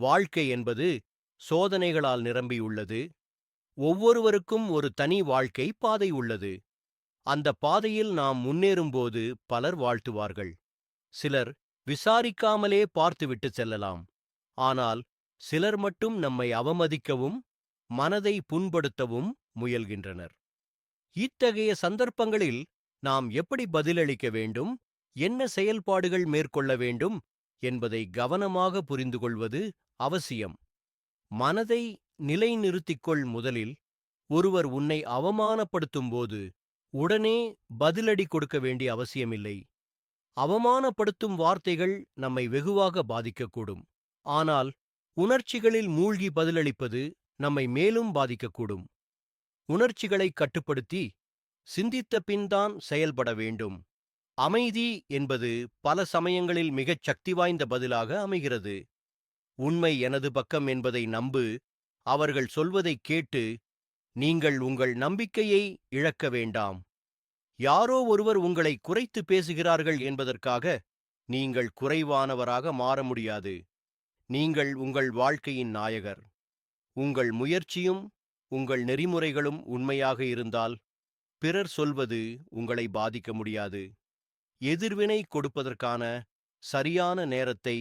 வாழ்க்கை என்பது சோதனைகளால் நிரம்பியுள்ளது. ஒவ்வொருவருக்கும் ஒரு தனி வாழ்க்கை பாதை உள்ளது. அந்த பாதையில் நாம் முன்னேறும்போது பலர் வாழ்த்துவார்கள். சிலர் விசாரிக்காமலே பார்த்துவிட்டு செல்லலாம். ஆனால் சிலர் மட்டும் நம்மை அவமதிக்கவும் மனதை புண்படுத்தவும் முயல்கின்றனர். இத்தகைய சந்தர்ப்பங்களில் நாம் எப்படி பதிலளிக்க வேண்டும்? என்ன செயல்பாடுகள் மேற்கொள்ள வேண்டும்? என்பதை கவனமாக புரிந்து கொள்வது அவசியம். மனதை நிலைநிறுத்திக்கொள் முதலில் ஒருவர் உன்னை அவமானப்படுத்தும்போது உடனே பதிலடி கொடுக்க வேண்டிய அவசியமில்லை. அவமானப்படுத்தும் வார்த்தைகள் நம்மை வெகுவாக பாதிக்கக்கூடும். ஆனால் உணர்ச்சிகளில் மூழ்கி பதிலளிப்பது நம்மை மேலும் பாதிக்கக்கூடும். உணர்ச்சிகளை கட்டுப்படுத்தி சிந்தித்த பின்தான் செயல்பட வேண்டும். அமைதி என்பது பல சமயங்களில் மிகச் சக்தி வாய்ந்த பதிலாக அமைகிறது. உண்மை எனது பக்கம் என்பதை நம்பு அவர்கள் சொல்வதைக் கேட்டு நீங்கள் உங்கள் நம்பிக்கையை இழக்க வேண்டாம். யாரோ ஒருவர் உங்களை குறைத்து பேசுகிறார்கள் என்பதற்காக நீங்கள் குறைவானவராக மாற முடியாது. நீங்கள் உங்கள் வாழ்க்கையின் நாயகர். உங்கள் முயற்சியும் உங்கள் நெறிமுறைகளும் உண்மையாக இருந்தால் பிறர் சொல்வது உங்களை பாதிக்க முடியாது. எதிர்வினை கொடுப்பதற்கான சரியான நேரத்தை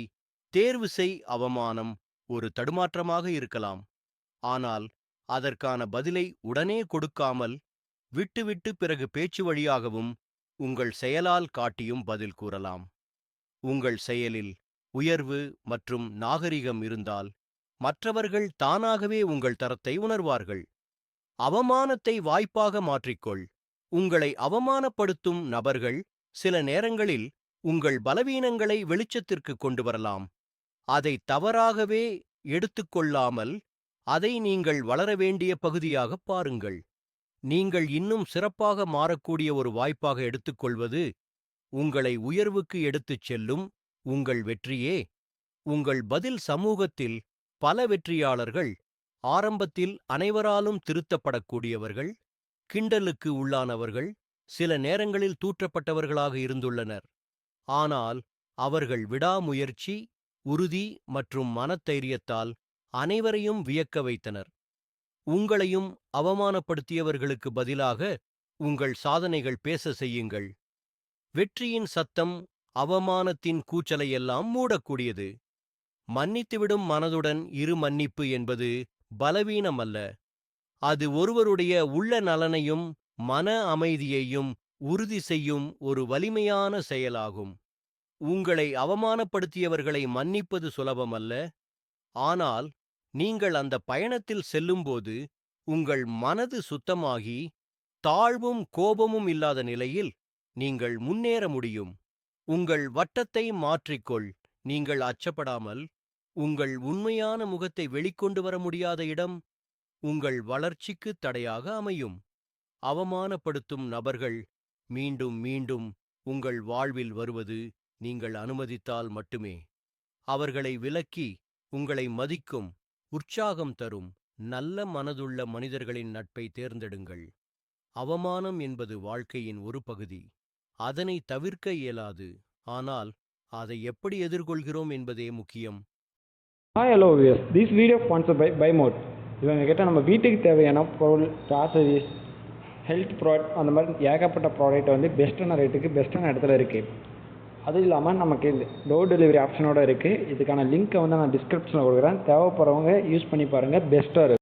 தேர்வு செய் அவமானம் ஒரு தடுமாற்றமாக இருக்கலாம். ஆனால் அதற்கான பதிலை உடனே கொடுக்காமல் விட்டுவிட்டு பிறகு பேச்சு வழியாகவும் உங்கள் செயலால் காட்டியும் பதில் கூறலாம். உங்கள் செயலில் உயர்வு மற்றும் நாகரிகம் இருந்தால் மற்றவர்கள் தானாகவே உங்கள் தரத்தை உணர்வார்கள். அவமானத்தை வாய்ப்பாக மாற்றிக்கொள். உங்களை அவமானப்படுத்தும் நபர்கள் சில நேரங்களில் உங்கள் பலவீனங்களை வெளிச்சத்திற்கு கொண்டு வரலாம். அதை தவறாகவே எடுத்துக்கொள்ளாமல் அதை நீங்கள் வளர வேண்டிய பகுதியாக பாருங்கள். நீங்கள் இன்னும் சிறப்பாக மாறக்கூடிய ஒரு வாய்ப்பாக எடுத்துக்கொள்வது உங்களை உயர்வுக்கு எடுத்துச் செல்லும் உங்கள் வெற்றியே. உங்கள் பதில் சமூகத்தில் பல வெற்றியாளர்கள் ஆரம்பத்தில் அனைவராலும் திருத்தப்படக்கூடியவர்கள் கிண்டலுக்கு உள்ளானவர்கள் சில நேரங்களில் தூற்றப்பட்டவர்களாக இருந்துள்ளனர். ஆனால் அவர்கள் விடாமுயற்சி உறுதி மற்றும் மனத்தைரியத்தால் அனைவரையும் வியக்க வைத்தனர். உங்களையும் அவமானப்படுத்தியவர்களுக்கு பதிலாக உங்கள் சாதனைகள் பேச செய்யுங்கள். வெற்றியின் சத்தம் அவமானத்தின் கூச்சலையெல்லாம் மூடக்கூடியது. மன்னித்துவிடும் மனதுடன் இரு மன்னிப்பு என்பது பலவீனம் அல்ல அது ஒருவருடைய உள்ள நலனையும் மன அமைதியையும் உறுதி செய்யும் ஒரு வலிமையான செயலாகும். உங்களை அவமானப்படுத்தியவர்களை மன்னிப்பது சுலபமல்ல. ஆனால் நீங்கள் அந்த பயணத்தில் செல்லும்போது உங்கள் மனது சுத்தமாகி தாழ்வும் கோபமும் இல்லாத நிலையில் நீங்கள் முன்னேற முடியும். உங்கள் வட்டத்தை மாற்றிக்கொள். நீங்கள் அச்சப்படாமல் உங்கள் உண்மையான முகத்தை வெளிக்கொண்டு வர முடியாத இடம் உங்கள் வளர்ச்சிக்கு தடையாக அமையும். அவமானப்படுத்தும் நபர்கள் மீண்டும் மீண்டும் உங்கள் வாழ்வில் வருவது நீங்கள் அனுமதித்தால் மட்டுமே. அவர்களை விலக்கி உங்களை மதிக்கும் உற்சாகம் தரும் நல்ல மனதுள்ள மனிதர்களின் நட்பை தேர்ந்தெடுங்கள். அவமானம் என்பது வாழ்க்கையின் ஒரு பகுதி. அதனை தவிர்க்க இயலாது. ஆனால் அதை எப்படி எதிர்கொள்கிறோம் என்பதே முக்கியம். Hi hello this video sponsor by by mode இவங்க கிட்ட நம்ம வீட்டுக்கு தேவையான பொருள் க்ராசரிஸ் ஹெல்த் ப்ராடக்ட் அந்த மாதிரி ஏகப்பட்ட ப்ராடக்ட் வந்து பெஸ்ட்டான ரேட்டுக்கு பெஸ்ட்டான இடத்துல இருக்குது அது இல்லாமல் நமக்கு இந்த டோர் டெலிவரி ஆப்ஷனோட இருக்குது இதுக்கான லிங்க்கை வந்து நான் டிஸ்கிரிப்ஷனில் கொடுக்குறேன். தேவைப்படுறவங்க யூஸ் பண்ணி பாருங்கள் பெஸ்ட்டாக இருக்கும்.